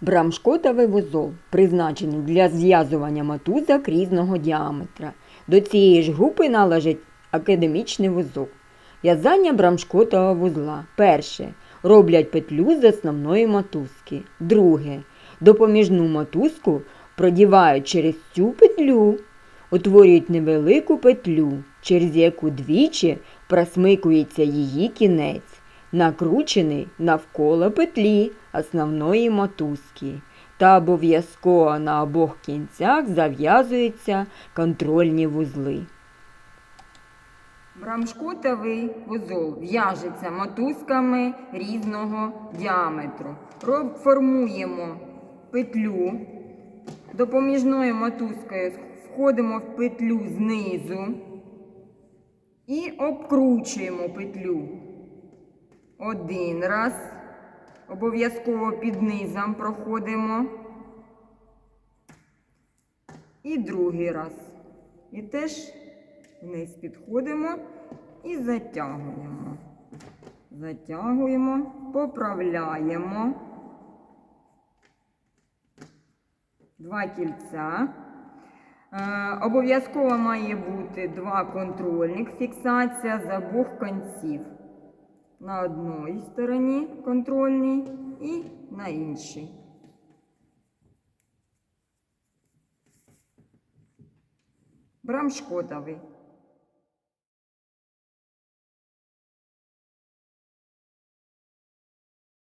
Брамшкотовий вузол призначений для зв'язування мотузок різного діаметра. До цієї ж групи належить академічний вузол. В'язання брамшкотового вузла. Перше. Роблять петлю з основної мотузки. Друге. Допоміжну мотузку продівають через цю петлю. Утворюють невелику петлю, через яку двічі просмикується її кінець, накручений навколо петлі основної мотузки. Та обов'язково на обох кінцях зав'язуються контрольні вузли. Брамшкотовий вузол в'яжеться мотузками різного діаметру. Формуємо петлю. Допоміжною мотузкою входимо в петлю знизу і обкручуємо петлю. Один раз. Обов'язково під низом проходимо. І другий раз. І теж вниз підходимо і затягуємо. Затягуємо, поправляємо. Два кільця. Е, обов'язково має бути два контрольних фіксація з обох кінців. На одній стороні контрольній і на іншій. Брамшкотовий.